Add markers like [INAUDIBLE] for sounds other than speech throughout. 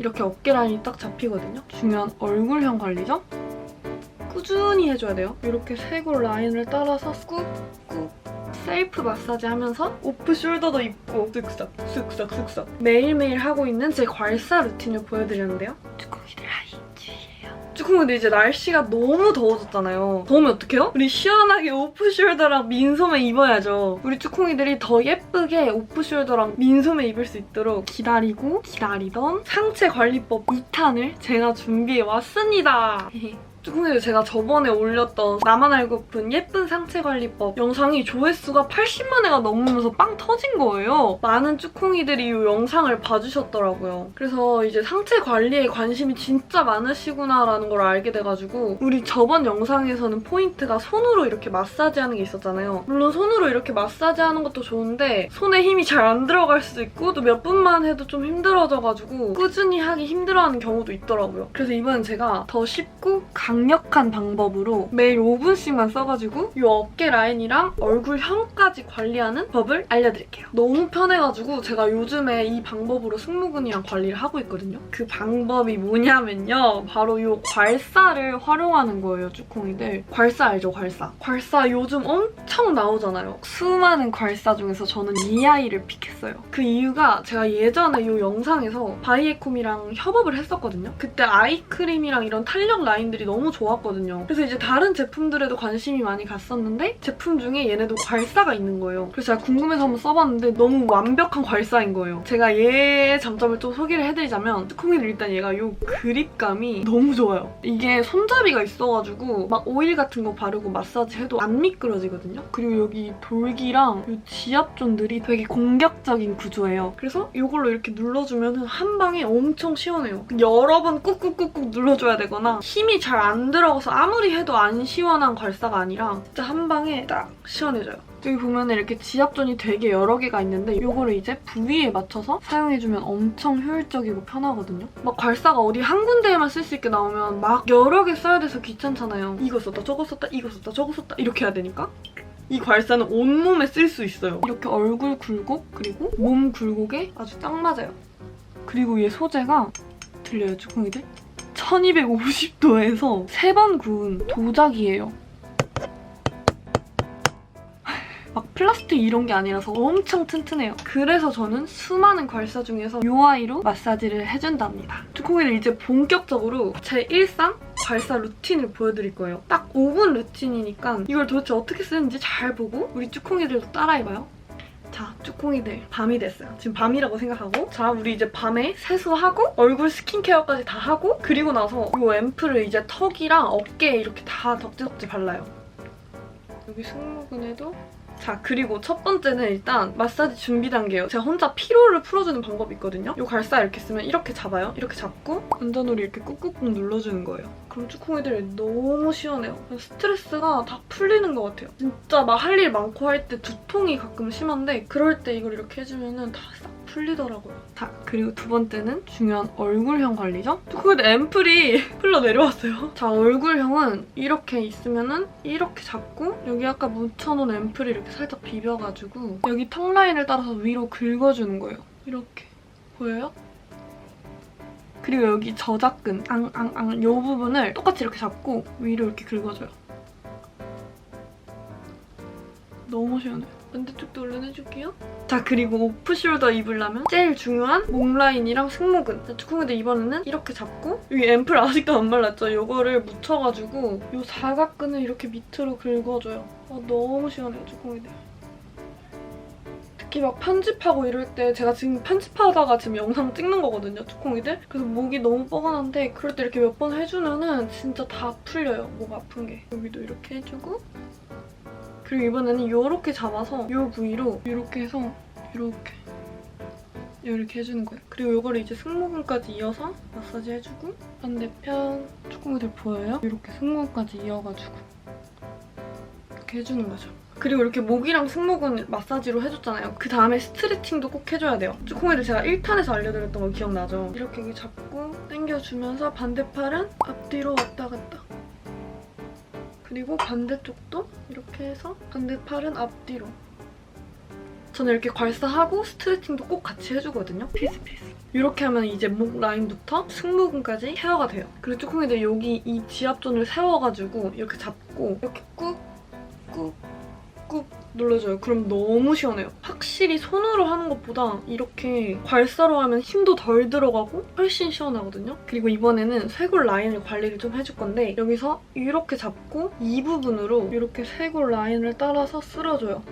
이렇게 어깨 라인이 딱 잡히거든요. 중요한 얼굴형 관리죠. 꾸준히 해줘야 돼요. 이렇게 세골 라인을 따라서 꾹꾹 셀프 마사지 하면서 오프 숄더도 입고 쓱싹 쓱싹 쓱싹 매일매일 하고 있는 제 괄사 루틴을 보여드렸는데요. 주의해요. 쭈꾸미들 이제 날씨가 너무 더워졌잖아요. 더우면 어떡해요? 우리 시원하게 오프 숄더랑 민소매 입어야죠. 우리 쭈꾸미들이 더 예쁘게 오프 숄더랑 민소매 입을 수 있도록 기다리고 기다리던 상체 관리법 2탄을 제가 준비해 왔습니다. [LAUGHS] 쭈꾸미들 제가 저번에 올렸던 나만 알고픈 예쁜 상체 관리법 영상이 조회수가 80만 회가 넘으면서 빵 터진 거예요. 많은 쭈꾸미들이 이 영상을 봐주셨더라고요. 그래서 이제 상체 관리에 관심이 진짜 많으시구나라는 걸 알게 돼가지고 우리 저번 영상에서는 포인트가 손으로 이렇게 마사지하는 게 있었잖아요. 물론 손으로 이렇게 마사지하는 것도 좋은데 손에 힘이 잘 안 들어갈 수도 있고 또 몇 분만 해도 좀 힘들어져가지고 꾸준히 하기 힘들어하는 경우도 있더라고요. 그래서 이번엔 제가 더 쉽고 강 력한 방법으로 매일 5분씩만 써가지고 이 어깨 라인이랑 얼굴형까지 관리하는 법을 알려드릴게요. 너무 편해가지고 제가 요즘에 이 방법으로 승모근이랑 관리를 하고 있거든요. 그 방법이 뭐냐면요. 바로 이 괄사를 활용하는 거예요, 쭈콩이들. 괄사 알죠, 괄사? 괄사 요즘 엄청 나오잖아요. 수많은 괄사 중에서 저는 이 아이를 픽했어요. 그 이유가 제가 예전에 이 영상에서 바이에콤이랑 협업을 했었거든요. 그때 아이크림이랑 이런 탄력 라인들이 너무 좋았거든요. 그래서 이제 다른 제품들에도 관심이 많이 갔었는데 제품 중에 얘네도 괄사가 있는 거예요. 그래서 제가 궁금해서 한번 써봤는데 너무 완벽한 괄사인 거예요. 제가 얘의 장점을 좀 소개를 해드리자면 뚜껑이들 일단 얘가 이 그립감이 너무 좋아요. 이게 손잡이가 있어가지고 막 오일 같은 거 바르고 마사지 해도 안 미끄러지거든요. 그리고 여기 돌기랑 이 지압존들이 되게 공격적인 구조예요. 그래서 이걸로 이렇게 눌러주면 한 방에 엄청 시원해요. 여러 번 꾹꾹꾹꾹 눌러줘야 되거나 힘이 잘안 들어가서 아무리 해도 안 시원한 괄사가 아니라 진짜 한 방에 딱 시원해져요. 여기 보면 이렇게 지압존이 되게 여러 개가 있는데 이거를 이제 부위에 맞춰서 사용해주면 엄청 효율적이고 편하거든요. 막 괄사가 어디 한 군데에만 쓸 수 있게 나오면 막 여러 개 써야 돼서 귀찮잖아요. 이거 썼다 저거 썼다 이거 썼다 저거 썼다 이렇게 해야 되니까 이 괄사는 온몸에 쓸 수 있어요. 이렇게 얼굴 굴곡 그리고 몸 굴곡에 아주 딱 맞아요. 그리고 얘 소재가 들려요 쭈꾸미들? 1250도에서 3번 구운 도자기예요. 막 플라스틱 이런 게 아니라서 엄청 튼튼해요. 그래서 저는 수많은 괄사 중에서 이 아이로 마사지를 해준답니다. 쭈꾸미는 이제 본격적으로 제 일상 괄사 루틴을 보여드릴 거예요. 딱 5분 루틴이니까 이걸 도대체 어떻게 쓰는지 잘 보고 우리 쭈꾸미들도 따라해봐요. 자, 쭈꾸미들 밤이 됐어요. 지금 밤이라고 생각하고 자, 우리 이제 밤에 세수하고 얼굴 스킨케어까지 다 하고 그리고 나서 이 앰플을 이제 턱이랑 어깨에 이렇게 다 덕지덕지 발라요. 여기 승모근에도 자 그리고 첫 번째는 일단 마사지 준비 단계예요. 제가 혼자 피로를 풀어주는 방법이 있거든요. 이 괄사 이렇게 쓰면 이렇게 잡아요. 이렇게 잡고 관자놀이 이렇게 꾹꾹꾹 눌러주는 거예요. 쭈꾸미들이 너무 시원해요. 스트레스가 다 풀리는 것 같아요. 진짜 막 할 일 많고 할 때 두통이 가끔 심한데 그럴 때 이걸 이렇게 해주면 다 싹 풀리더라고요. 자 그리고 두 번째는 중요한 얼굴형 관리죠. 쭈꾸미들 앰플이 [LAUGHS] 흘러 내려왔어요. 자 얼굴형은 이렇게 있으면은 이렇게 잡고 여기 아까 묻혀놓은 앰플을 이렇게 살짝 비벼가지고 여기 턱 라인을 따라서 위로 긁어주는 거예요. 이렇게 보여요? 그리고 여기 저작근, 앙앙앙 요 부분을 똑같이 이렇게 잡고 위로 이렇게 긁어줘요. 너무 시원해. 반대쪽도 올려내줄게요. 자 그리고 오프숄더 입으려면 제일 중요한 목 라인이랑 승모근. 자, 쭈꾸미들 이번에는 이렇게 잡고 여기 앰플 아직도 안 발랐죠? 요거를 묻혀가지고 요 사각근을 이렇게 밑으로 긁어줘요. 아, 너무 시원해요 쭈꾸미들. 특히 막 편집하고 이럴 때 제가 지금 편집하다가 지금 영상 찍는 거거든요, 쭈콩이들. 그래서 목이 너무 뻐근한데 그럴 때 이렇게 몇 번 해주면은 진짜 다 풀려요, 목 아픈 게. 여기도 이렇게 해주고 그리고 이번에는 이렇게 잡아서 이 부위로 이렇게 해서 이렇게 이렇게 해주는 거예요. 그리고 이거를 이제 승모근까지 이어서 마사지 해주고 반대편 쭈꾸미들 보여요? 이렇게 승모근까지 이어가지고 이렇게 해주는 거죠. 그리고 이렇게 목이랑 승모근 마사지로 해줬잖아요. 그 다음에 스트레칭도 꼭 해줘야 돼요. 쭈꾸미들 제가 1탄에서 알려드렸던 거 기억나죠? 이렇게 잡고 당겨주면서 반대팔은 앞뒤로 왔다 갔다. 그리고 반대쪽도 이렇게 해서 반대팔은 앞뒤로. 저는 이렇게 괄사하고 스트레칭도 꼭 같이 해주거든요. 필수 필수. 이렇게 하면 이제 목 라인부터 승모근까지 케어가 돼요. 그리고 쭈꾸미들 여기 이 지압존을 세워가지고 이렇게 잡고 이렇게 꾹, 꾹, 꾹 눌러줘요. 그럼 너무 시원해요. 확실히 손으로 하는 것보다 이렇게 괄사로 하면 힘도 덜 들어가고 훨씬 시원하거든요. 그리고 이번에는 쇄골 라인을 관리를 좀 해줄 건데 여기서 이렇게 잡고 이 부분으로 이렇게 쇄골 라인을 따라서 쓸어줘요.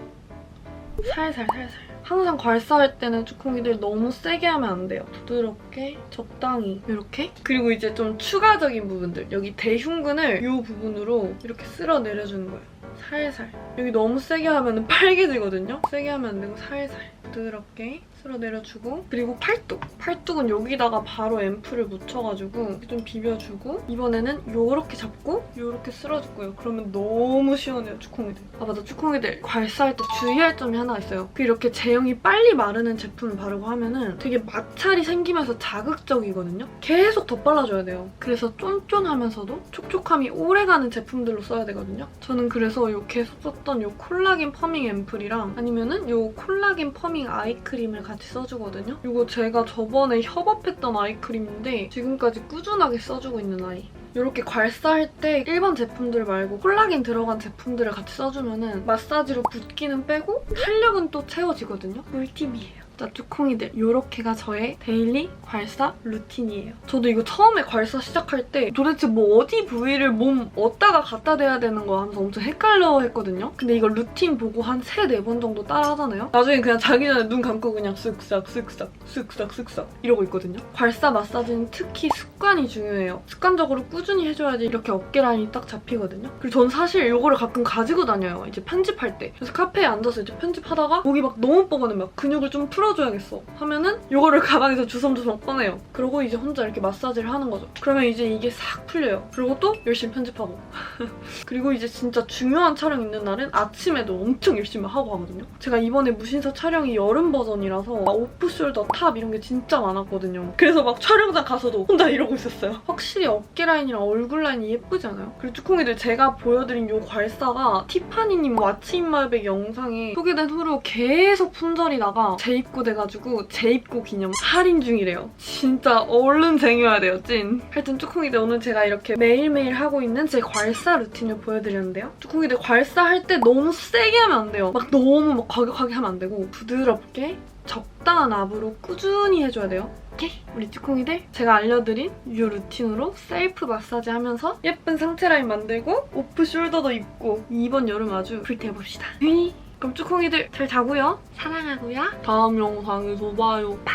살살 살살. 항상 괄사할 때는 주콩이들 너무 세게 하면 안 돼요. 부드럽게 적당히 이렇게. 그리고 이제 좀 추가적인 부분들 여기 대흉근을 이 부분으로 이렇게 쓸어 내려주는 거예요. 살살. 여기 너무 세게 하면 [LAUGHS] 빨개지거든요. 세게 하면 안 되고 살살. 부드럽게 쓸어 내려주고 그리고 팔뚝. 팔뚝은 여기다가 바로 앰플을 묻혀가지고 좀 비벼주고 이번에는 요렇게 잡고 요렇게 쓸어줄 거예요. 그러면 너무 시원해요, 주콩이들. 아 맞아, 주콩이들 괄사할 때 주의할 점이 하나 있어요. 그 이렇게 제형이 빨리 마르는 제품을 바르고 하면은 되게 마찰이 생기면서 자극적이거든요. 계속 덧발라줘야 돼요. 그래서 쫀쫀하면서도 촉촉함이 오래가는 제품들로 써야 되거든요. 저는 그래서 요 계속 썼던 요 콜라겐 퍼밍 앰플이랑 아니면은 요 콜라겐 퍼밍 아이크림을 같이 써주거든요. 이거 제가 저번에 협업했던 아이크림인데 지금까지 꾸준하게 써주고 있는 아이. 이렇게 괄사할 때 일반 제품들 말고 콜라겐 들어간 제품들을 같이 써주면은 마사지로 붓기는 빼고 탄력은 또 채워지거든요. 꿀팁이에요. 자, 쭈콩이들. 요렇게가 저의 데일리 괄사 루틴이에요. 저도 이거 처음에 괄사 시작할 때 도대체 뭐 어디 부위를 몸 어디다가 갖다 대야 되는 거 하면서 엄청 헷갈려 했거든요. 근데 이거 루틴 보고 한 3, 4번 정도 따라 하잖아요. 나중에 그냥 자기 전에 눈 감고 그냥 쓱싹, 쓱싹, 쓱싹, 쓱싹 이러고 있거든요. 괄사 마사지는 특히 습관이 중요해요. 습관적으로 꾸준히 해줘야지 이렇게 어깨 라인이 딱 잡히거든요. 그리고 전 사실 이거를 가끔 가지고 다녀요. 이제 편집할 때. 그래서 카페에 앉아서 이제 편집하다가 목이 막 너무 뻐근해. 막 근육을 좀 풀어줘야겠어. 하면은 이거를 가방에서 주섬주섬 꺼내요. 그러고 이제 혼자 이렇게 마사지를 하는 거죠. 그러면 이제 이게 싹 풀려요. 그리고 또 열심히 편집하고. [LAUGHS] 그리고 이제 진짜 중요한 촬영 있는 날은 아침에도 엄청 열심히 하고 하거든요. 제가 이번에 무신사 촬영이 여름 버전이라서 막 오프숄더 탑 이런 게 진짜 많았거든요. 그래서 막 촬영장 가서도 혼자 이 러고 있었어요. 확실히 어깨 라인이랑 얼굴 라인이 예쁘지 않아요? 그리고 쭈콩이들 제가 보여드린 이 괄사가 티파니님 인마이백 영상에 소개된 후로 계속 품절이 나가 재입고 돼가지고 재입고 기념 할인 중이래요. 진짜 얼른 쟁여야 돼요, 찐. 하여튼 쭈콩이들 오늘 제가 이렇게 매일매일 하고 있는 제 괄사 루틴을 보여드렸는데요. 쭈콩이들 괄사 할 때 너무 세게 하면 안 돼요. 막 너무 막 과격하게 하면 안 되고 부드럽게 적당한 압으로 꾸준히 해줘야 돼요. 오케이? 우리 쭈콩이들 제가 알려드린 이 루틴으로 셀프 마사지 하면서 예쁜 상체 라인 만들고 오프 숄더도 입고 이번 여름 아주 불태워봅시다. 으이. 그럼 쭈콩이들 잘 자고요. 사랑하고요. 다음 영상에서 봐요. 파.